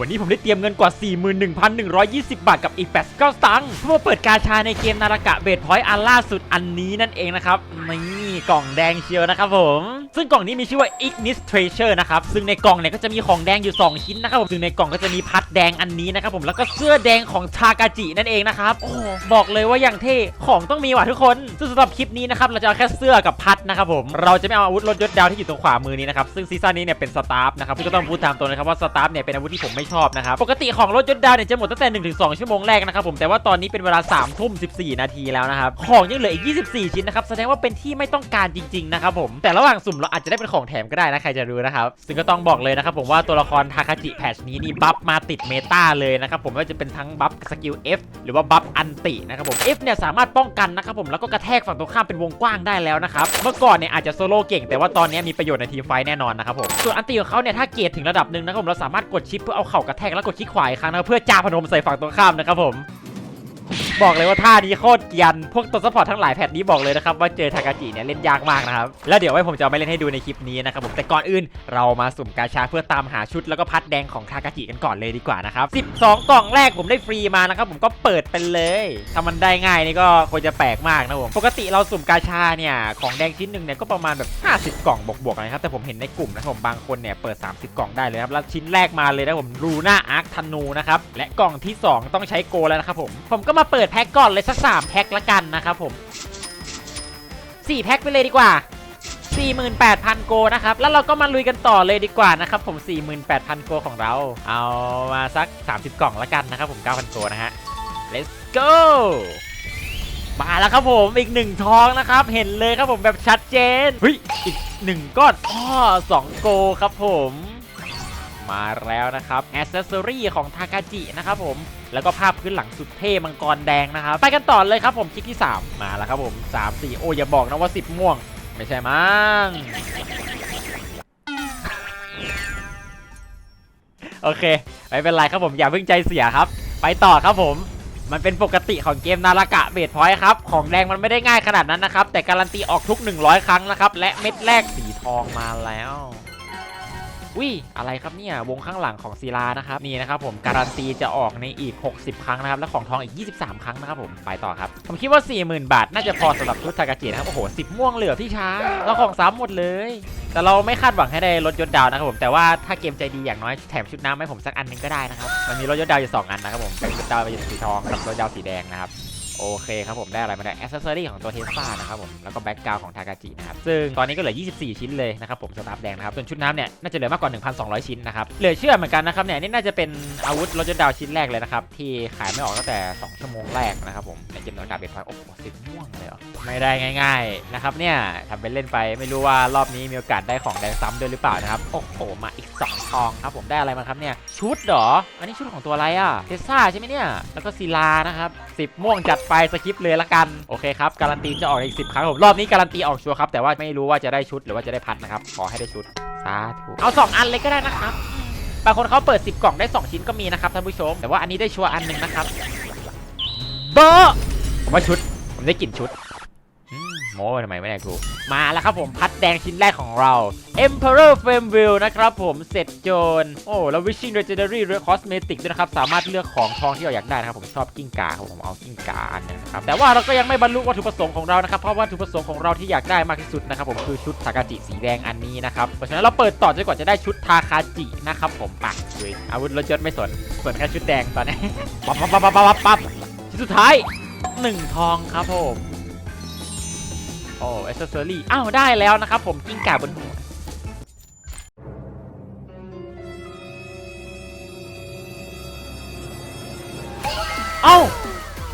วันนี้ผมได้เตรียมเงินกว่า 41,120 บาทกับอีก 89 สตังค์เพื่อเปิดกาชาในเกมนารากะเบดพอยต์อันล่าสุดอันนี้นั่นเองนะครับนี่ กล่องแดงเชียวนะครับผม ซึ่งกล่องนี้มีชื่อว่า Ignis Treasure นะครับ ซึ่งในกล่องเนี่ยก็จะมีของแดงอยู่ 2 ชิ้นนะครับผมซึ่งในกล่องก็จะมีพัดแดงอันนี้นะครับผม แล้วก็เสื้อแดงของทากาจินั่นเองนะครับ โอ้โหบอกเลยว่าอย่างเท่ ของต้องมีว่ะทุกคน ซึ่งสำหรับคลิปนี้นะครับ เราจะเอาแค่เสื้อกับพัดนะครับผม เราจะไม่เอาอาวุธรถยศดาวที่อยู่ตรงขวามือนี้นะครับ ซึ่งซีซั่นนี้เนี่ยเป็นสตาฟนะครับที่งก็ต้องพูดตามตรงนะครับว่าสตาฟเนี่ยเป็นอาวุธที่ผมไม่ชอบนะครับ ปกติของรถยศดาวเนี่ยจะหมดตั้งแต่1-2ชั่วโมงแรกนะครับผมแต่ว่าตอนนี้เป็นเวลา3ทุ่ม14 นาทีแล้วนะครับของยังเหลืออีก 24 ชิ้นนะครับแสดงว่าเป็นที่ไม่ต้องการจริง ๆ นะครับผม แต่ระหว่างสุ่มเราอาจจะได้เป็นของแถมก็ได้นะใครจะรู้นะครับ ซึ่งก็ต้องบอกเลยนะครับผมว่าตัวละครทาคาจิแพชนี้นี่บัฟมาติดเมตาเลยนะครับผมว่าจะเป็นทั้งบัฟสกิล F หรือว่าบัฟอันตินะครับผม F เนี่ยสามารถป้องกันนะครับผมแล้วก็กระแทกฝั่งตรงข้ามเป็นวงกว้างได้แล้วนะครับเมื่อก่อนเนี่ยอาจจะโซโล่เก่งแต่ว่าตอนนี้มีประโยชน์ในทีมไฟแน่นอนนะครับผมส่วนอันติของเขาเนี่ยถ้าเกรดถึงระดับหนึ่งนะครับผมเราสามารถกดชิปเพื่อเอาเข่ากระแทกแล้วกดคลิกขวาอีกครั้งนะเพื่อจ่าพนมใส่ฝั่งตรงข้ามนะครับผมบอกเลยว่าท่านี้โคตรเกียน พวกตัวซัพพอร์ตทั้งหลายแพทนี้บอกเลยนะครับว่าเจอทากาจิเนี่ยเล่นยากมากนะครับ แล้วเดี๋ยวไว้ผมจะเอาไปเล่นให้ดูในคลิปนี้นะครับผม แต่ก่อนอื่นเรามาสุ่มกาชาเพื่อตามหาชุดแล้วก็พัดแดงของทากาจิกันก่อนเลยดีกว่านะครับ 12 กล่องแรกผมได้ฟรีมานะครับผมก็เปิดไปเลยถ้ามันได้ง่ายนี่ก็คงจะแปลกมากนะผม ปกติเราสุ่มกาชาเนี่ยของแดงชิ้นหนึ่งเนี่ยก็ประมาณแบบ 50 กล่องบวกๆนะครับแต่ผมเห็นในกลุ่มนะผมบางคนเนี่ยเปิด 30 กล่องได้เลยครับแล้วชิ้นแรกมาเลยนะผมรูน่าอาร์คธนูนะครับและกล่องที่ 2 ต้องใช้โกแล้วนะครับผมผมก็มาเปิดแพ็กก่อนเลยสักสามแพ็คละกันนะครับผม4แพ็คไปเลยดีกว่า 48,000 โกนะครับ แล้วเราก็มาลุยกันต่อเลยดีกว่านะครับผม 48,000 โกของเรา เอามาสัก 30 กล่องละกันนะครับผม 9,000 โกนะฮะ let's go มาแล้วครับผมอีกหนึ่งทองนะครับ เห็นเลยครับผมแบบชัดเจนเฮ้ยอีกหนึ่งก้อนอ้อสองโกครับผม มาแล้วนะครับอ c เซสซอรี่ของทากาจินะครับผมแล้วก็ภาพพื้นหลังสุดเท่มังกรแดงนะครับไปกันต่อเลยครับผมคลิปที่ 3 มาแล้วครับผม 3 4 โอ้อย่าบอกนะว่า 10 ม่วง ไม่ใช่มั้งโอเคไม่เป็นไรครับผมอย่าเพิ่งใจเสียครับ ไปต่อครับผมมันเป็นปกติของเกมนารากะเบดพอยต์ครับ ของแดงมันไม่ได้ง่ายขนาดนั้นนะครับ แต่การันตีออกทุก 100 ครั้งนะครับ และเม็ดแรกสีทองมาแล้ว วิอะไรครับเนี่ยวงข้างหลังของศิลานะครับนี่นะครับผมการันตีจะออกในอีก 60 ครั้งนะครับและของทองอีก 23 ครั้งนะครับผมไปต่อครับผมคิดว่า 40,000 บาท น่าจะพอสำหรับชุดทากาจินะครับโอ้โห10ม่วงเหลือพี่ช้างแล้วของซ้ำหมดเลย แต่เราไม่คาดหวังให้ได้รถยศดาวนะครับผมแต่ว่าถ้าเกมใจดีอย่างน้อยแถมชุดน้ำให้ผมสักอันหนึงก็ได้นะครับมันมีรถยศดาวอยู่สองอันนะครับผมเป็นรถดาวสีทองกับรถยนต์ดาวสีแดงนะครับ โอเคครับผมได้อะไรมาได้แอ c เซสซอรี่ของตัวเทสลานะครับผมแล้วก็แบ็กกราวของทากาจินะครับซึ่งตอนนี้ก็เหลือ 24 ชิ้นเลยนะครับผมสตาร์ฟแดงนะครับส่วนชุดน้ำเนี่ยน่าจะเหลือมากกว่า 1,200 ชิ้นนะครับเหลือเชื่อเหมือนกันนะครับเนี่ยนี่น่าจะเป็นอาวุธรถยนต์ดาวชิ้นแรกเลยนะครับที่ขายไม่ออกตั้งแต่ 2 ชั่วโมงแรกนะครับผมในเกมนอากาศเบรพอยโอ้โหสิบม่วงเลยเหรอไม่ได้ง่าย ๆนะครับเนี่ยทำเป็นเล่นไปไม่รู้ว่ารอบนี้มีโอกาสได้ของแดงซ้ำด้วยหรือเปล่านะครับโอ้โหมาอีกสองทองครับผมได้อะไรมาครับเนี่ยชุดหรออันนี้ชุดของตัวอะไรอะเทสซาใช่ไหมเนี่ยแล้วก็ศิลานะครับ10ม่วงจัดไปสคริปต์เลยละกันโอเคครับการันตีจะออกอีก10ครั้งผมรอบนี้การันตีออกชัวร์ครับแต่ว่าไม่รู้ว่าจะได้ชุดหรือว่าจะได้พัดนะครับขอให้ได้ชุดสาธุเอา 2 อันเลยก็ได้นะครับบางคนเขาเปิด 10 กล่องได้ 2 ชิ้นก็มีนะครับท่านผู้ชม แต่ว่าอันนี้ได้ชัวร์อันหนึ่งนะครับเบอร์ผมว่าชุด ผมได้กลิ่นชุด โม้ทำไมไม่ได้กู มาแล้วครับผมพัดแดงชิ้นแรกของเรา Emperor Flame Wheel นะครับผมเสร็จโจน โอ้แล้ว Wishing Legendary หรือ Cosmetic ด้วยนะครับ สามารถเลือกของทองที่เราอยากได้นะครับ ผมชอบกิ้งก่าครับผมเอากิ้งก่าอันนึงนะครับ แต่ว่าเราก็ยังไม่บรรลุวัตถุประสงค์ของเรานะครับ เพราะวัตถุประสงค์ของเราที่อยากได้มากที่สุดนะครับผมคือชุดทากาจิสีแดงอันนี้นะครับ เพราะฉะนั้นเราเปิดต่อจนกว่าจะได้ชุดทาคาจินะครับผมปักเลยอาวุธรถยนต์ไม่สนสนแค่ชุดแดงตอนนี้ปั๊บปั๊บปั๊บปั๊บปั๊บปั๊บชุดสุดท้ายหนึ่งทองครับผม อ้เอเซอรี่อ้าวได้แล้วนะครับผมกิ้งก่าบนหัว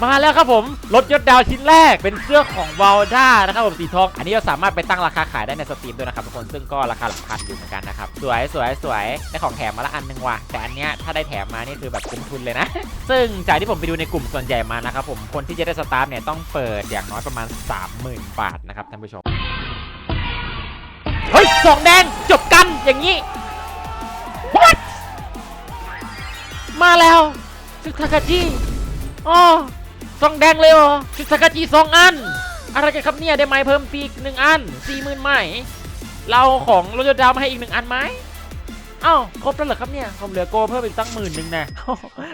มาแล้วครับผมรถยศดาวชิ้นแรกเป็นเสื้อของวาลด้านะครับผมสีทอง อันนี้เราสามารถไปตั้งราคาขายได้ในสตรีมด้วยนะครับทุกคนซึ่งก็ราคาหลักพันอยู่เหมือนกันนะครับสวยสวยสวยได้ของแถมมาละอันหนึงว่ะแต่อันเนี้ยถ้าได้แถมมานี่คือแบบคุ้มทุนเลยนะ ซึ่งจากที่ผมไปดูในกลุ่มส่วนใหญ่มานะครับผมคนที่จะได้สตาร์ทเนี่ยต้องเปิดอย่างน้อยประมาณ 30,000 บาทนะครับท่านผู้ชมเฮ้ยสองแดงจบกันอย่างนี้ what มาแล้วชุดทากาจิอ๋อ สองแดงเลยเหรอชุดสกาจีสองอัน อะไรกันครับเนี่ยได้ไม้เพิ่มปีกหนึ่งอันสี่หมื่นไม้เราของรถยนต์ดาวมาให้อีกหนึ่งอันไหม อ้าครบแล้วเหรอครับเนี่ย ผมเหลือโกเพิ่มอีกตั้งหมื่นหนึ่งนะ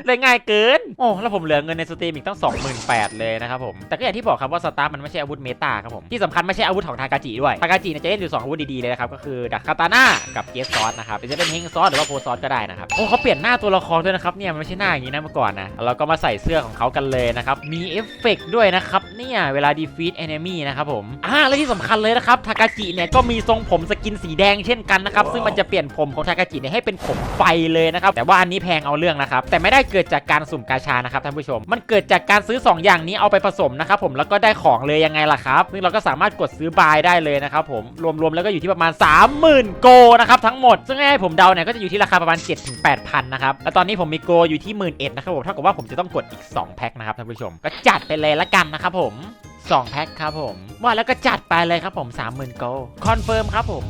เลยง่ายเกิน โอ้แล้วผมเหลือเงินในสตรีมอีกตั้ง 28,000เลยนะครับผม แต่ก็อย่างที่บอกครับว่าสตาร์มันไม่ใช่อาวุธเมตาครับผม ที่สำคัญไม่ใช่อาวุธของทากาจิด้วย ทากาจิเนี่ยจะเล่นอยู่ 2 อาวุธดีๆเลยนะครับ ก็คือดักคาตาน่ากับเกสซอสนะครับหรือจะเป็นเฮงซอสหรือว่าโพซอสก็ได้นะครับ โอ้เขาเปลี่ยนหน้าตัวละครด้วยนะครับเนี่ยมันไม่ใช่หน้าอย่างนี้นะเมื่อก่อนนะเราก็มาใส่เสื้อของเขากันเลยนะครับมีเอฟเฟกต์ด้วยนะครับเนี่ยเวลา defeat enemy นะครับผมอ่าและที่สำคัญเลยนะครับทากาจิเนี่ยก็มีทรงผมสกินสีแดงเช่นกันนะครับซึ่งมันจะเปลี่ยนผมของทากาจิเนี่ยให้เป็นผมไฟเลยนะครับแต่ว่าอันนี้แพงเอาเรื่องนะครับแต่ไม่ได้เกิดจากการสุ่มกาชานะครับท่านผู้ชม มันเกิดจากการซื้อ 2 อย่างนี้เอาไปผสมนะครับผมแล้วก็ได้ของเลยยังไงล่ะครับซึ่งเราก็สามารถกดซื้อบายได้เลยนะครับผมรวมๆแล้วก็อยู่ที่ประมาณ 30,000 โกนะครับทั้งหมด ซึ่งให้ผมเดาเนี่ยก็จะอยู่ที่ราคาประมาณ 7-8,000นะครับแล้วตอนนี้ผมมีโกอยู่ที่ 11,000นะครับผมเท่ากับว่าผมจะต้องกดอีก 2 แพ็คนะครับท่านผู้ชม ก็จัดไปเลยละกันนะครับผม2แพ็คครับผมว่าแล้วก็จัดไปเลยครับผม30,000โกคอนเฟิร์มครับผม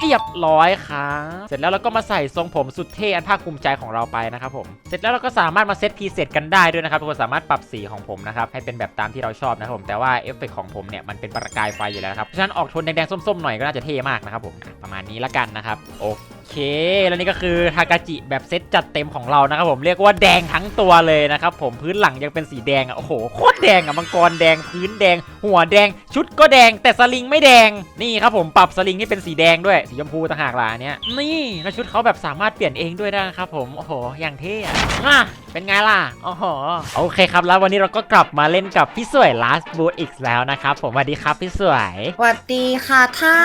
เรียบร้อยครับเสร็จแล้วเราก็มาใส่ทรงผมสุดเท่อันภาคภูมิใจของเราไปนะครับผม เสร็จแล้วเราก็สามารถมาเซตพรีเซตกันได้ด้วยนะครับทุกคนสามารถปรับสีของผมนะครับให้เป็นแบบตามที่เราชอบนะครับผมแต่ว่าเอฟเฟกต์ของผมเนี่ยมันเป็นประกายไฟอยู่แล้วครับเพราะฉะนั้นออกโทนแดงๆส้มๆหน่อยก็น่าจะเท่มากนะครับผมประมาณนี้ละกันนะครับโอเค เค แล้วนี่ก็คือทากาจิแบบเซตจัดเต็มของเรานะครับผมเรียกว่าแดงทั้งตัวเลยนะครับผมพื้นหลังยังเป็นสีแดงอะโอ้โหโคตรแดงอะมังกรแดงพื้นแดง หัวแดง ชุดก็แดง แต่สลิงไม่แดงนี่ครับผมปรับสลิงให้เป็นสีแดงด้วยสีชมพูต่างหากล่ะอันเนี้ยนี่แล้วชุดเขาแบบสามารถเปลี่ยนเองด้วยได้นะครับผมโอ้โหอย่างเท่อะอะเป็นไงล่ะโอ้โหโอเคครับแล้ววันนี้เราก็กลับมาเล่นกับพี่สวย last boot อีกแล้วนะครับผมสวัสดีครับพี่สวยสวัสดีค่ะท่า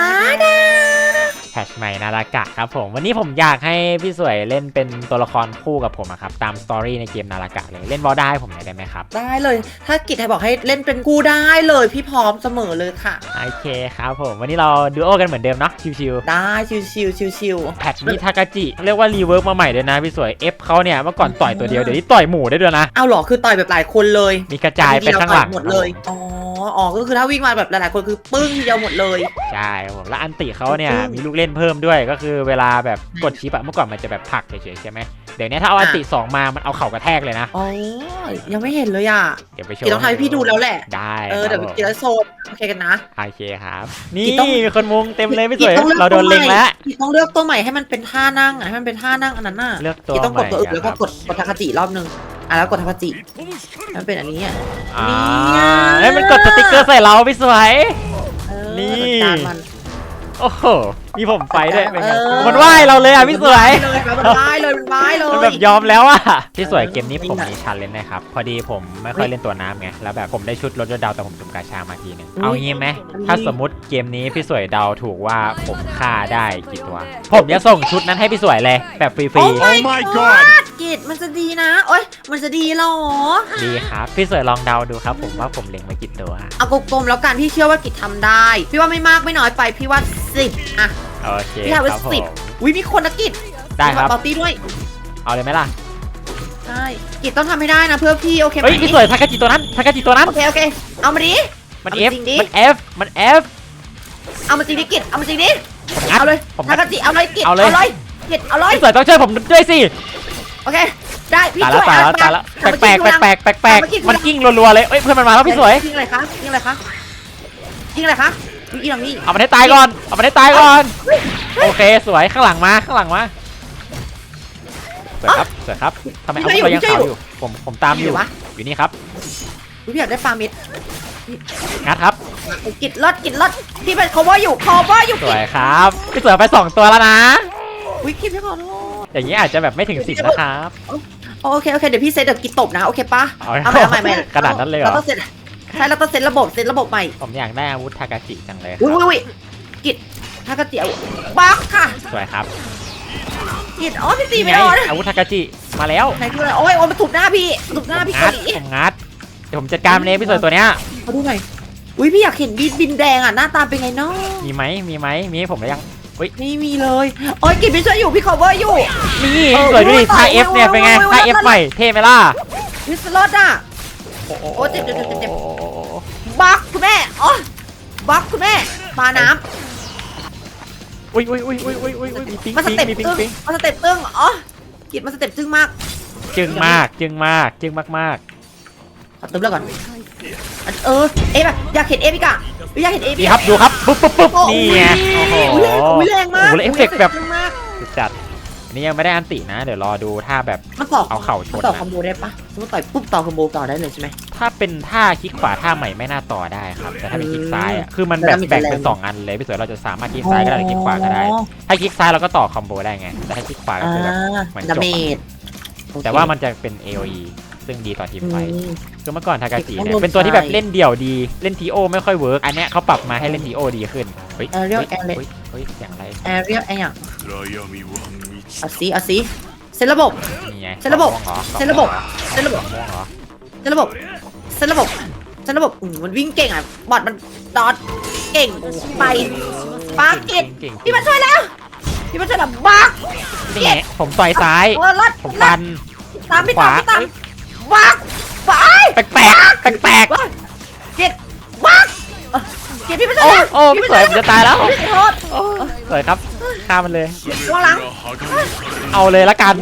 ดา แพทชใหม่นารากะครับผมวันนี้ผมอยากให้พี่สวยเล่นเป็นตัวละครคู่กับผมอะครับตามสตอรี่ในเกมนารากะเลยเล่นวอลได้ให้ผมหน่อยได้ไหมครับ ได้เลย ถ้ากิจไทยบอกให้เล่นเป็นกูได้เลยพี่พร้อมเสมอเลยค่ะ โอเคครับผมวันนี้เราดูโอกันเหมือนเดิมเนาะชิวๆได้ชิวชิวชิวชิวแพทนี้ทากาจิเรียกว่ารีเวิร์กมาใหม่ด้วยนะพี่สวย F เขาเนี่ยเมื่อก่อนต่อยตัวเดียวเดี๋ยวนี้ต่อยหมู่ได้ด้วยนะเอาเหรอคือต่อยแบบหลายคนเลย มีกระจายไปข้างหลังหมดเลยอ๋ออ๋อก็คือถ้าวิ่งมาแบบหลายๆคนคือปึ้งทีเดียวหมดเลยใช่ครับผมแล้วอันติเขาเนี่ยอืมมีลูกเล่นเพิ่มด้วยก็คือเวลาแบบกดชิปอะเมื่อก่อนมันจะแบบผลักเฉยๆใช่ไหมเดี๋ยวนี้ถ้าเอาอันติสองมามันเอาเข่ากระแทกเลยนะ อ๋อ ยังไม่เห็นเลยอะเดี๋ยวไปโชกิจว์ต้องทำให้พี่ดูแล้วแหละ ได้เออเดี๋ยวครับผมกิจจะโซนโอเคกันนะ โอเคครับ นี่กิจต้องมีคนมุงเต็มเลยพี่สกิจวยต้องเลือกเราโดนเล็งแล้วกิจต้องเลือกตัวใหม่ให้มันเป็นท่านั่งอะให้มันเป็นท่านั่งอันนั้นน่ะเลือกตัวกิจต้องใหกม่ดตัวอื่นแล้วก็ครับกดกดทาคาจิรอบนึงอะแล้วกดทาคาจิให้มันเป็นอันนี้อะอ่าเนี่ยเฮ้ยมันกดสติกเกอร์ใส่เราพี่สวยเออนี่จัดการมันโอ้โห มีผมไฟด้วยเป็นไงเออ มันไหว้เราเลยอะพี่สวยมันว้ายเลยมันว้ายเลย มันมันว้ายเลยแบบยอมแล้วอะพี่สวยเกมนี้เออผมไม่มีน่ะชันเลนนะครับ พอดีผมไม่ค่อยเล่นตัวน้ำไง แล้วแบบผมได้ชุดรถยนต์ดาวแต่ผมจุ่มกาชามาทีนึงอุ๊ยเอางี้ไหมอันนี้ถ้าสมมติเกมนี้พี่สวยเดาถูกว่าผมฆ่าได้กี่ตัว ผมจะส่งชุดนั้นให้พี่สวยเลยแบบฟรีโอ้ Oh my god! กิจมันจะดีนะโอ้ยมันจะดีเหรอ ๆ ดีครับ พี่สวยลองเดาดูครับ ผมว่าผมเล็งไว้กี่ตัว เอากลมๆแล้วกันพี่เชื่อว่ากิจทำได้ พี่ว่าไม่มากไม่น้อยไปพี่ว่าสิบอะ โอเคพี่ทำคไว้รับผสิบม อุ้ยมีคนนะกิจได้ครับมีปาร์ตี้ด้วยเอาเลยไหมล่ะ ใช่กิจต้องทำให้ได้นะเพื่อพี่โอเคไหมเฮ้ยพี่สวยทากาจิตัวนั้นทากาจิตัวนั้น โอเคโอเคเอามาดิ มันเอา F จริงดิ มัน F มัน F เอามาจริงดิกิจเอามาจริงดิผมงัดเอาเลยผมงัดทากาจิเอาเลยกิจเอาเลยกิจเอาเลยพี่สวยต้องช่วยผมด้วยสิโอเคได้พี่ตายแล้วช่วยตายแล้วอะตายแล้วมาแปลกแปลกแปลกแปลกแปลกเอามากินมันกิ้งรัวๆเลยเอ้ยเพื่อนมันมาแล้วพี่สวยยิงอะไรคะยิงอะไรคะยิงอะไรคะยิง อีหลังนี่เอามันให้ตายก่อน เอามันให้ตายก่อน โอเคสวยข้างหลังมาข้างหลังมาสวยครับสวยครับทำไมเอาตัวยังขาวอยู่ ผมผมตามอยู่ อยู่นี่ครับอุ๊ยพี่อยากได้ฟาร์มิดงัดครับกิดรถกิดรถพี่เป็น cover อยู่ cover อยู่สวยครับพี่สวยไปสองตัวแล้วนะอุ้ยคิดไม่พอโทษอย่างนี้อาจจะแบบไม่ถึงสิบนะครับ โอเคโอเคเดี๋ยวพี่เซตเดี๋ยวกิดตบนะโอเคปะเอาเอาใหม่เอาใหม่ใหม่ขนาดนั้นเลยเหรอเราต้องเซต ใช่เราต้องเซตระบบเซตระบบใหม่ผมอยากได้อาวุธทากาจิจังเลยคอุ้ยรับอุ้ยอุ้ยกิดถ้ากระเจียวบักค่ะสวยครับกิดอ๋อพี่ตีนี่ไม่ไงโดนอาวุธทากาจิมาแล้วไหนคืออะไรโอ้ยโอ้ยมันถูกหน้าพี่ถูกหน้าพี่งัเกาดหลีผมงัดเดี๋ยวผมจัดการมันเองพี่สวยตัวเนี้ยมาดูหน่อยอุ้ยพี่อยากเห็นบินบินแดงอะหน้าตาเป็นไงเนาะมีไหมมีไหมมีให้ผมหรือยังไม่มีเลยโอ้ยกิดพี่ช่วยอยู่พี่ cover อยู่ นี่เออสวยดูดิอุ้ยท่าตาย F เนี่ยเป็นไงอุ้ยอุ้ยท่าอุ้ย F ใหม่เท่ไหมล่ะ วิสลอดอะ โอ้โหโอ้เจ็บเจ็บเจ็บเจ็บ บักคุณแม่อ๋อบักคุณแม่ปลาน้อุ้ยอุ้ยอุ้ยอุ้ยอุ้ยอุ้ยอุ้ยมีปิ๊งำมาสปิ๊งเต็ปมีปิ๊งตึ้งปิ๊งมาสเต็ปตึ้งอ๋อกิดมาสเต็ปตึ้งมากจึงมากจึงมากจึงมากมากขอเติมเลือดก่อนอันเออเอฟอะอยากเห็นเอฟอีกอะอยากเห็นเอฟๆนี่ครับดูครับปุ๊บปุ๊บปุ๊บนี่ไงโอ้โหอุ้ยแรงอุ้ยแรงมากโอ้โหแล้วเอฟเฟกต์แบบแรงมากสุดจัด อันนี้ยังไม่ได้อันตินะ เดี๋ยวรอดูถ้าแบบ มันต่อ เอาเข่าชน มันต่อ นะ คอมโบได้ปะสมมติต่อยปุ๊บต่อคอมโบต่อได้เลยใช่ไหม ถ้าเป็นท่าคลิกขวาท่าใหม่ไม่น่าต่อได้ครับ แต่ถ้าเป็นคลิกซ้ายอ่ะคือมัน แต่ แบบ ถ้ามี แบ่ง แต่แรง เป็นสองอันเลยพี่สวยเราจะสามารถคลิกซ้ายก็ได้หรือคลิกขวาก็ได้ อ๋อ ถ้าคลิกซ้ายเราก็ต่อคอมโบได้ไง แต่ถ้าคลิกขวาก็ อ่า คือแบบ เหมือนจบ ดาเมจโอเค แต่ว่ามันจะเป็น AOE ซึ่งดีต่อทีม อื ไฟท์ ม คือเมื่อก่อนทากาจิ ต้อง เนี่ย โดน เป็นตัวที่แบบ ไฟ เล่นเดี่ยวดีเล่นทีโอไม่ค่อยเวิร์กอันเนี้ยเขาปรับมาให้เล่นทีโอดีขึ้นเฮ้ย เออเรียก ฮ้ย แอร์เลย เฮ้ยเฮ้ยเสียงอะไร แอเรียลไอ้อย่าง 暗闇は満ち เอาสิเอาสิเซตระบบ นี่ไงเซ็นระบบกล่องม่วงหอเซ็นระบบเซตระบบ กล่องม่วงเหรอเซตระบบเซตระบบเซตระบบอืมมันวิ่งเก่งอะบอดมันดอดเก่งไปปาเก็ตเก่งๆพี่มาช่วยแล้วพี่มาช่วยแล้วบักนี่ไงผมต่อยซ้าย เออลัดผมลัฟัดนตามพี่ขวาตามพี่ตามบักไป แปลกแปลกแปลกบัก เก็บพี่ไปเลโอ้ยโอ้สวยผมจะตายแล้วสวยครับฆ่ามันเลย วางหลังเอาเลยละกัน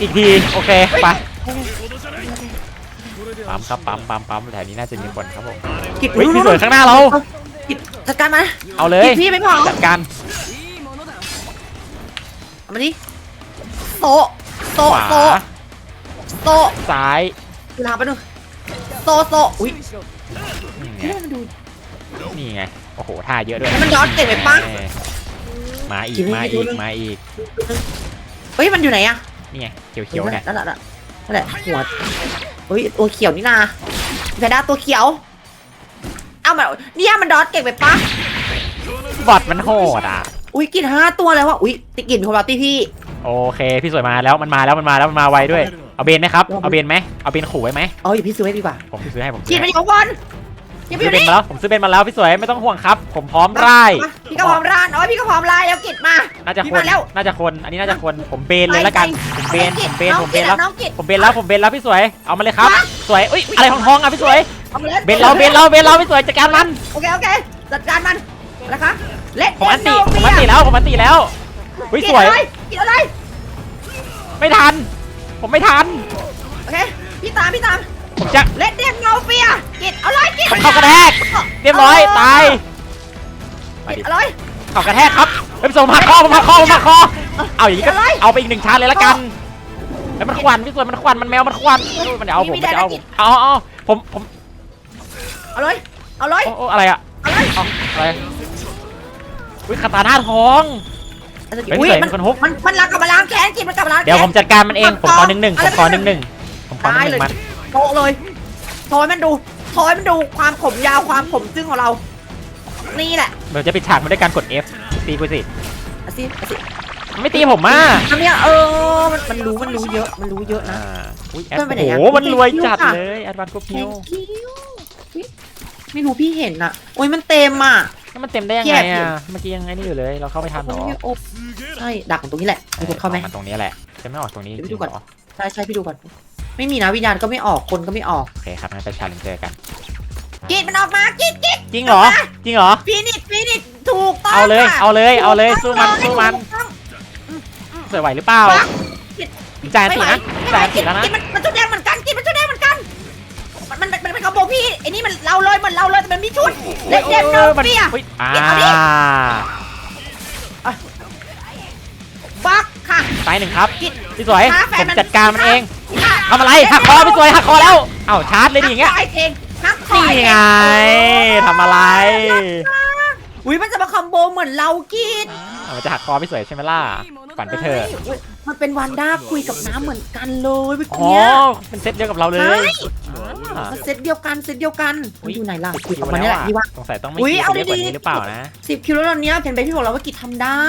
อีกที โอเค ไป ปั๊มครับ ปั๊ม ปั๊ม ปั๊มแถวนี้น่าจะมีคนครับผมกิดเฮ้ยพี่สวยข้างหน้าเรา กิดจัดการมาเอาเลย กิพี่ไม่พอจัดการมาดิโตะโตะโตะโตะซ้ายลาไปดูโตะโตะอุ้ยดู นี่ไง โอ้โหท่าเยอะด้วยมันย้อนเก่งไปปะ แม่มาอีกิกนไม่มาดูอีกเลยมาอีก เฮ้ยมันอยู่ไหนอะนี่ไง เขียวๆเนี่ยนั่นแหละนั่นแหละหัวเฮ้ยตัวเขียวนี่นาแพนด้าตัวเขียวเอามาเนี่ยมันดอทเก่งไปปะบอทมันโหดอะ อุ้ยกินห้าตัวแล้วว่ะอุ้ยติกินของเราตีพี่ โอเค พี่สวยมาแล้ว มันมาแล้ว มันมาแล้ว มันมาไวด้วย เอาเบนไหมครับ เอาเบนไหมเอาเบนขู่ไว้ไหม เอ๋ออย่าพี่ซื้อไว้ดีกว่าผมซื้อให้ผมกิซื้นอไปให้อยู่บน อย่าไปซื้ออยู่เบนนี่มาแล้วผมซื้อเบนมาแล้วพี่สวยไม่ต้องห่วงครับ ผมพร้อมไร่มาพี่ก็พร้อมร้านโอ้ยพี่ก็พร้อมลายแล้วกิดมาน่าจะพี่คนมาแล้วน่าจะคนอันนี้น่าจะคนผมเบนเลยละกันผมเบนผมเบนน้องผมเบกิดนแล้ว น้องกิด ผมเบนแล้วผมเบนแล้วพี่สวยเอามาเลยครับมาสวยอุ้ยอะไรทองทองๆอะพี่สวยเอามาเลยเบนเราเบนเราเบนเราพี่สวยจัดการมันโอเคโอเคจัดการมันนะคะเล็ดผมอันติผมอันติแล้วผมอันติแล้วอุ้ยกิสนวยอะไรกินอะไรไม่ทัน ผมไม่ทันโอเคพี่ตามพี่ตามผม จะเล็ดเดียงเงาเฟียกิดเอาเลยกิดผมเข้ากระแทกเรียบร้อยตายมากิดดิเอาเลยเข้ากระแทกครับเฮ้ยผมหักคอผมหักคอผมหักคอเอาอย่างนี้ก็อะไรเอาไปอีกหนึ่งชาร์จเลยละกันแล้วมันควันพี่สวยมันควันมันแมวมันควันโอ้ยมันจะเอาผมมันจะเอาผมเอาเอาเอาผมผมเอาเลยเอาเลยโอ้โอ้อะไรอะเอาเลยเอาอะไรอุ้ยคาตาหน้าทองเฮ้ยอุ้ยเสยมันคนฮุกมันมันรักกับมาล้างแค้นกินมันกลับมาล้างแค้นเดี๋ยวผมจัดการมันเองผมขอหนึ่งหนึ่งอะผไรมขอหนึ่งหนึ่งผมขอหได้นึ่งหเลนึ่ยงมัน โตะเลยโชว์ให้มันดูโชว์ให้มันดูความผมยาวความผมจึ้งของเรา นี่แหละเดี๋ยวจะปิดฉากมาด้วยการกด F ตีกูสิเอาสิเอาสิมันไม่ตีผมอะทำเนี่ยเออมันมันรู้มันรู้เยอะมันรู้เยอะนะ อ่าอุ้ยแอดเพื่อนไปไหนโอ้อะ โหมันรวยจัดค่ะเลยแอดวานก็พิว Thank you อุ๊ยไม่รู้พี่เห็นอะโอ้ยมันเต็มอะ แล้วมันเต็มได้ยังแยไงกอยู่ อะเมื่อกี้ยังไงนี่อยู่เลย เราเข้าไม่ทันหรอโอ้ใช่ดักตรงนี้แหละมีคนเข้าไหมนตรงนี้แหละจะไม่ออกตรงนี้จเดี๋ยวไปริดูงก่อน เหรอใช่ใช่พี่ดูก่อน ไม่มีนะวิญญาณก็ไม่ออกคนก็ไม่ออกโอเคครับงั้นไปชาเลนเจอกันกิดมันออกมากิดกิดจริงเหรอ จริงเหรอ ฟีนิชฟีนิชถูกต้องเอาเลย ค่ะเอาเลย เอาเลยถูสู้กมันต้องสู้มันถูกต้องเสือไหวหรือเปล่าปักจ่ายสิไม่ไหวนะไม่ไหวจ่ายสิกินแล้วนะ กินมันมันชุดแดงเหมือนกันกินมันชุดแดงเหมือนกันมัน มันมันมันเป็นคอมโบพี่ไอ้นี่มันเราเลยเหมือนเราเลยแต่มันมีชุดเล็กเด็กโนมันเปียอุ๊ยอ่าเก็บเอาดิบัก ค่ะตายหนึ่งครับกินพี่สวยฆ่าแฟผนมมัน จัดการมันเองฆ่าทำอะไรหักคอพี่สวยหักคอแล้วเอ้าชาร์จเลยดิอย่างเงี้ยหักคอเองหักคอนี่เองไงทำอะไร อุ้ยมันจะมาคอมโบเหมือนเรากินอะมันจะหักคอพี่สวยใช่ไหมล่ะฝันไปเถอะอุ๊ยมันเป็นวันด้าคุยกับน้ำเหมือนกันเลยเมื่ออ๋อกี้เป็นเซตเดียวกับเราเลใช่ยอ่ามันเซตเดียวกันเซตเดียวกันอุ๊มันยอยู่ไหนล่ะคิคุยวกับแล้มันวนี่แหละอะพี่ว่า สงสัยต้องไม่อุ๊ยคิวเอาเยอะกว่าดีๆ นี้หรือเปล่านะ สิบคิวแล้วตอนเนี้ยเพนไปพี่บอกแล้วว่ากิจทำได้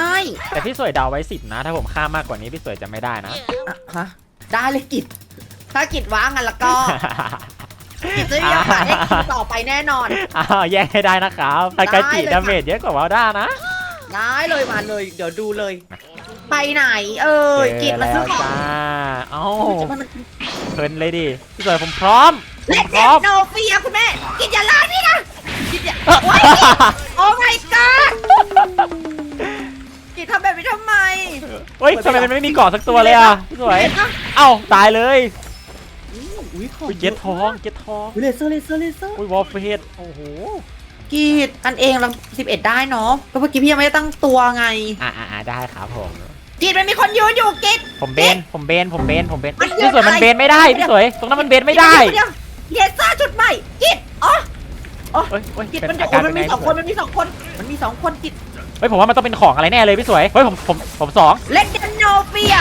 แต่พี่สวยเดาไว้สิบนะ ถ้าผมฆ่ามากกว่านี้พี่สวยจะไม่ได้นะ อะฮะได้เลยกิจถ้ากิจว้างกันแล้วก็ กิจจะมีโอกาสได้คิวต่อไปแน่นอน อ้าวแย่งให้ได้นะครับทากาจิได้เลยค่ะ ดาเมจเยอะกว่าวาด้านะ ได้เลยมาเลย เดี๋ยวดูเลย ไปไหน เออกิจมาซื้อของเจแล้วจ้าเอ้าจะมันเพลินเลยดิพี่สวยผมพร้อมผมเล็กพเด็ร้อม โนเฟียคุณแม่กิจอย่าล้างนี่นะกิจอย่าโอ้ยโอ้ my god กิจทำแบบนี้ทำไม เฮ้ยทำไมมันไม่มีเกาะสักตัวเลยอะพี่สวยเล็กนะเอ้าตายเลย อุ้ยของอุ้ยเจ็ดทองเจ็ดทองอุ๊ยเลเซอร์เลเซอร์เลเซอร์อุ้ยวอลเฟสโอ้โหกีดกันเองเราสิบเอ็ดได้เนาะก็เมื่อกี้พี่ยังไม่ได้ตั้งตัวไงอ่าอ่าได้ครับผมกีดมันมีคนยืนอยู่กีด ผมเบนผมเบนผมเบนผมเบนมันพี่สวยมันอะไรเบนไม่ได้พี่สวยตรงนั้นมันเบนไม่ได้เดี๋ยวเดี๋ยวเลซ่าชุดใหม่กีดอ๋อเฮ้ยเฮ้ยกีดเป็มันนอาโอ้การมัเป็นนไงมีสองคนมันมีสองคนมันมีสองคนกีดเฮ้ยผมว่ามันต้องเป็นของอะไรแน่เลยพี่สวยเฮ้ยผมผมผมสองเลนเดนโนเฟีย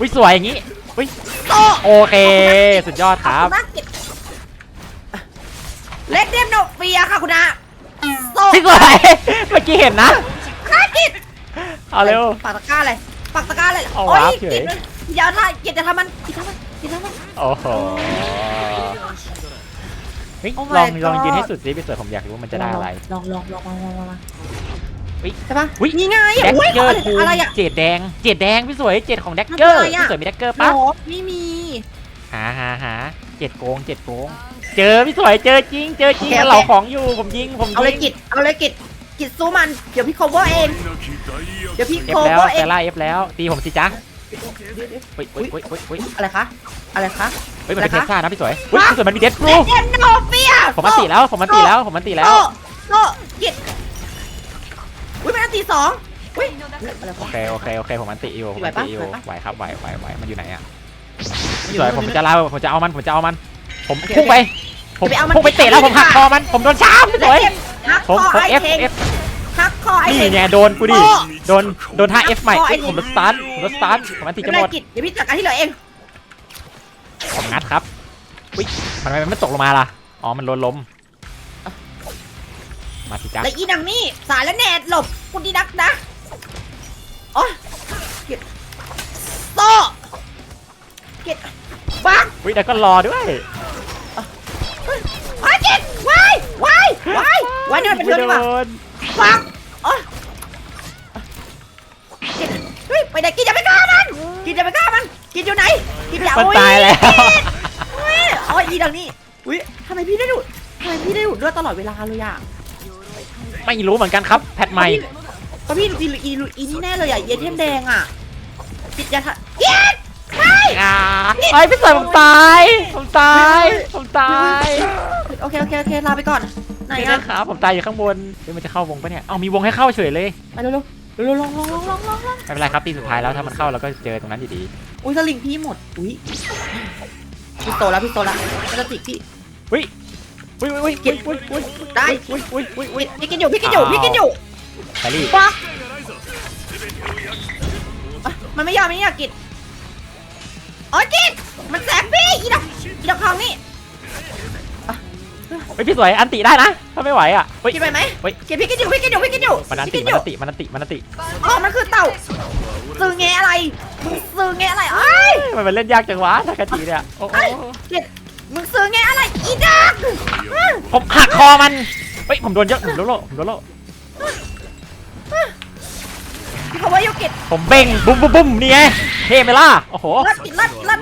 วิสวยอย่างงี้วิ โตโอเค สุดยอดครับนักกีดเลนเดนโนเฟียค่ะคุณอาโตพี่สวยเมื่อกี้เห็นนะนักกีดเอาเร็วปากตะกร้าเลยปากตะกร้าเลยเอาโอ้ยวะเฉยกีดมันอย่าท่ากีดจะทำมันกีดทำมันกีดทำมัน โอ้โหเฮ้ย Oh my ลองลอง God ยืนให้สุดสิพี่สวยผมอยากรู้มันจะได้อะไร ลองลองลองลองลองลองลองเฮ้ยใช่ปะอุ๊ย นี่ไงแดกเกอร์อะไรอะ เจดแดงเจดแดงพี่สวยเจดของแดกเกอร์พี่สวยมีแดกเกอร์ปั๊ไม่มี หาหาหาเจดโกงเจดโกง เจอพี่สวยเจอจริง เจอจริงเคโเหลาของอยู่ผมยิงผมเอาเลยกิดเอาเลยกิดกิดสู้มัน เดี๋ยวพี่ cover เอง เดี๋ยวพี่ เอฟแล้ว cover เอแต่ง ล่เอฟแล้วตีผมสิจ๊ะเฮ้ยเฮ้ยเฮ้ยเฮ้ยอะไรคะ อะไรคะ เฮ้ยมันเป็นเทสซานะพี่สวยเฮ้ยพี่สวยมันมีเดดพรูเอ็นโนเฟียผมมันตีแล้วผมมันตีแล้วผมมันตีแล้ว โตโตกิด อุ้ยมันอันตีสองอุ้ยอะไรโอวะ เคโอเคโอเคผมมันตีอยู่ผมมันตีอยู่ไหวปะไหวครับไหวไหวไหวมันอยู่ไหนอะมันอพี่ยู่สวยนู่นผมนู่นจะลาผมจะเอามันผมจะเอามัน ผมโอเคพุ่งไปผมจะไปเอามันพุ่งไปเตะแล้วผมหักดีคกอว่ามันผมโดนช้ำพี่เลสวยเจนฮักผมคอผมไอเอฟเทงเอฟฮักคอไอเทนี่งไงโดนกูดิโอ้ โดนโดนท่า F ใหม่โอ้ยเอ้ยผมรถสตาร์ทผมรถสตาร์ทผมอันตีไม่จะเป็นหไรมดกิดเดี๋ยวพี่จัดการที่เหลือเองผมงัดครับอุ้ยมันไม่ไม่ตกลงมาล่ะอ๋อมันโดนล้ม มาสิจ๊ะและอีนังนี่สายและแนดหลบคุณดีนักนะโอ้ยเก็บโซ่เก็บบังอุ้ยแล้วก็รอด้วยไอ้เก็บวายวายวายวายนี่มันเป็นเรื่องดีกว่าโดนบังโอ้ยเก็บเฮ้ยไปไหนกินอย่าไปฆ่ามันกินอย่าไปฆ่ามัน กินอยู่ไหน กินอย่ามันโอ้ตายแล้วโอ้ยโอ้ยอีนังนี่อุ้ยทำไมพี่ได้ดูดทำไมพี่ได้ดูดเลือดตลอดเวลาเลยอะ ไม่รู้เหมือนกันครับ แพทใหม่ก็พี่อีอีอีอีนี่แน่เลยอะเยเทมแดงอะจิตยาทะเย็ดไม่อ่าไอ้พี่สวยผมตายผมตายผมตายโอเคโอเคโอเคลาไปก่อนไหนอะครับผมตายอยู่ข้างบนเฮ้ยมันจะเข้าวงปะเนี่ยเอามีวงให้เข้าเฉยเลยไปเร็วเร็วลองลองลองลองลองลองไม่เป็นไรครับตีสุดท้ายแล้วถ้ามันเข้าเราก็เจอตรงนั้นอยู่ดีอุ้ยสลิงพี่หมดอุ้ยพี่โตแล้วพี่โตแล้วมันจะติดพี่อุ้ย อุ้ยอุ้ยอุ้ยอุ้ยอุ้ยได้ อุ้ยอุ้ยอุ้ยอุ้ยพี่กินอยู่พี่กินอยู่พี่กินอยู่แครี่ปักอะมันไม่ยอมไม่อยากกินโอ้ยกินมันแสบพี่อีดอกอีดอกทองนี่เฮ้ยพี่สวยอันติได้นะถ้าไม่ไหวอะเฮ้ยกินไปไหมเฮ้ยกินพี่กินอยู่พี่กินอยู่พี่กินอยู่มันอันติพี่กิมันอยู่อันติมันอันติมันอันติอ๋อมันคือเต่าซื้อแงอะไรมึงซื้อแงอะไรเอ้ยมันเป็นเล่นยากจังวะทากาจิเนี่ยโอ้โหเกลียด มึงซื้อไงอะไรอีดักผมหักคอมัน เฮ้ยผมโดนเยอะผมโดนโลผมโดนโลเพราว่าโยเกตผมเบ่งบุ้มบุ้มบุ้มนี่ไงเทไหมล่ะโอ้โหลัดติดลัดลัด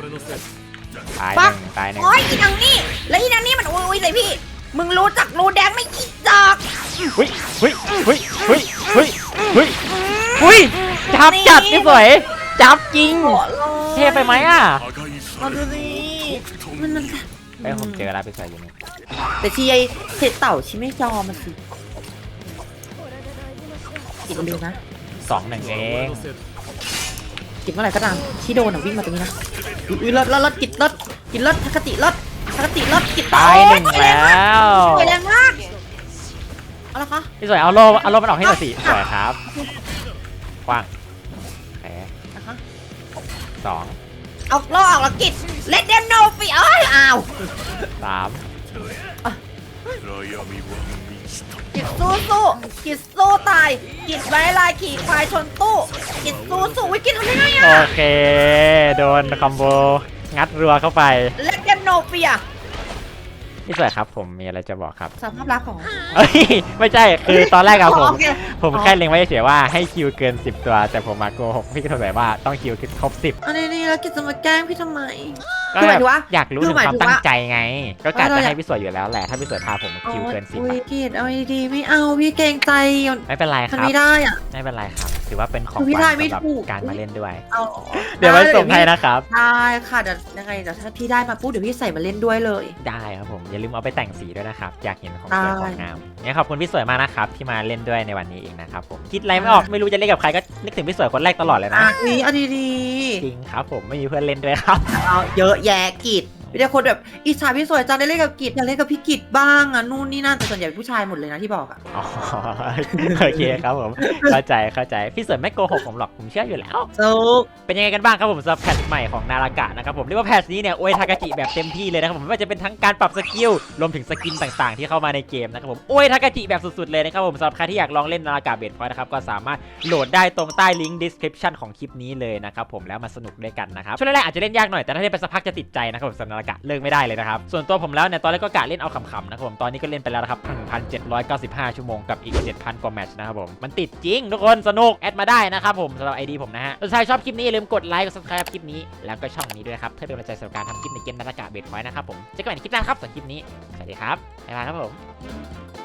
ตายหนึ่งตายหนึ่งโอ้ยอีนังนี่แล้วอีนังนี่มันอุ้ยอุ้ยเลยพี่ มึงรู้จักรูแดงไม่อีดักเฮ้ยเฮ้ยเฮ้ยเฮ้ยเฮ้ยเฮ้ยเฮ้ยจับจับที่สวยจับจริงเทไปไหมอะเอาดูสิมันมัน เอ้ยผมเจอแล้วพี่สวยอยู่นี่แต่ชีไอเห็ดเต่าชีไม่ยอมมันสิกินเร็วนะสองหนึ่งเองกินเมื่อไหร่ก็ตามที่โดนอะวิ่งมาตรงนี้นะอุ้ยรถรถรถกินรถกินรถทักติรถทักติรถกินตายหนึ่งโอ้แล้วสวยแรงมากเอาละคะพี่สวยเอาโลเอาโลมันออกให้หน่อยสิสวยครับกว้างโอเคนะคะสอง เอาล่อออกละกิจเลดเดมโนฟิเอ้ยอ้าวสามกิจสู้สู้กิจสู้ตายกิจไว้ลายขี่ควายชนตู้กิจสู้สู้วิกิจทำได้ไงโอะเค โดนคอมโบ งัดรัวเข้าไป เลดเดมโนฟีอะ พี่สวยครับผมมีอะไรจะบอกครับสภาพลักษณ์ของเอ้ยไม่ใช่คือตอนแรกอะผมโอเคผมแค่เล็งไว้เฉยๆว่าให้คิวเกิน 10 ตัว แต่ผมมาโกหกพี่ก็สงสัยว่าต้องคิวครบ10อันนี้นี่แล้วกิดจะมาแกล้งพี่ทำไมก็ คือหแบมายบถึงว่าอยากรู้คืถึองหมายความถึงตั้งว่าใจไง ก็กะเออจะอยากให้พี่สวยอยู่แล้วแหละ ถ้าพี่สวยพาผมคิวเกินสิบโอ้อะยกิดเอาดีๆไม่เอาพี่เกรงใจไม่เป็นไรคมันรับไม่ได้อะไม่เป็นไรครับ ถือว่าเป็นของคือพี่ขวัญทายไม่สำหรับถูกการมาเล่นด้วยเอาเดี๋ยวไว้ส่งพี่ให้นะครับ ได้ค่ะเดี๋ยวยังไงเดี๋ยวถ้าพี่ได้มาปุ๊บเดี๋ยวพี่ใส่มาเล่นด้วยเลย ได้ครับผม อย่าลืมเอาไปแต่งสีด้วยนะครับ อยากเห็นของได้สวยของงามเนี่ยขอบคุณพี่สวยมากนะครับที่มาเล่นด้วยในวันนี้เองนะครับผมคิดอะไรไม่ออกไม่รู้จะเล่นกับใครก็นึกถึงพี่สวยคนแรกตลอดเลยนะอะนี่เอาดีจริงครับผมไม่มีเพื่อนเล่นด้วยครับๆเอาเยอะแยะกิจ มีแต่คนแบบอิจฉาพี่สวยจังได้เล่นกับกิจอยากเล่นกับพี่กิจบ้างอะนู่นนี่นั่นแต่ส่วนใหญ่เป็นผู้ชายหมดเลยนะที่บอกอะอ๋อโอเคครับผมเข้าใจเข้าใจพี่สวยไม่โกหกผมหรอกผมเชื่ออยู่แล้วโจ๊กเป็นยังไงกันบ้างครับผมสำหรับแพทใหม่ของนารากะนะครับผมเรียกว่าแพทนี้เนี่ยโอยทากาจิแบบเต็มที่เลยนะครับผมไม่ว่าจะเป็นทั้งการปรับสกิลรวมถึงสกินต่างๆ ที่เข้ามาในเกมนะครับผมโอยทากาจิแบบสุดๆเลยนะครับผมสำหรับใครที่อยากลองเล่นนารากะเบดพอยต์นะครับก็สามารถโหลดได้ตรงใต้ลิงก์ description ของคลิปนี้เลยนะครับผมแล้วมาสนุกด้วยกันนะครับช่วงแรกๆอาจจะเล่นยากหน่อยแต่ถ้าเล่นไปสักพักจะติดใจนะครับผมสำหรับนารากะเลิกไม่ได้เลยนะครับ ส่วนตัวผมแล้วเนี่ยตอนแรกก็กะเล่นเอาขำๆนะครับผมตอนนี้ก็เล่นไปแล้วนะครับ1,795 ชั่วโมงกับอีก 7,000 กว่าแมตช์นะครับผมมันติดจริงทุกคนสนุกแอดมาได้นะครับผมสำหรับไอดีผมนะฮะถ้าใครชอบคลิปนี้อย่าลืมกดไลค์กด subscribe คลิปนี้แล้วก็ช่องนี้ด้วยครับเพื่อเป็นกำลังใจสำหรับการทำคลิปในเกมนาฬิกาเบดพอยต์นะครับผมเจอกันใหม่ในคลิปหน้าครับสำหรับคลิปนี้สวัสดีครับบ๊ายบายครับผม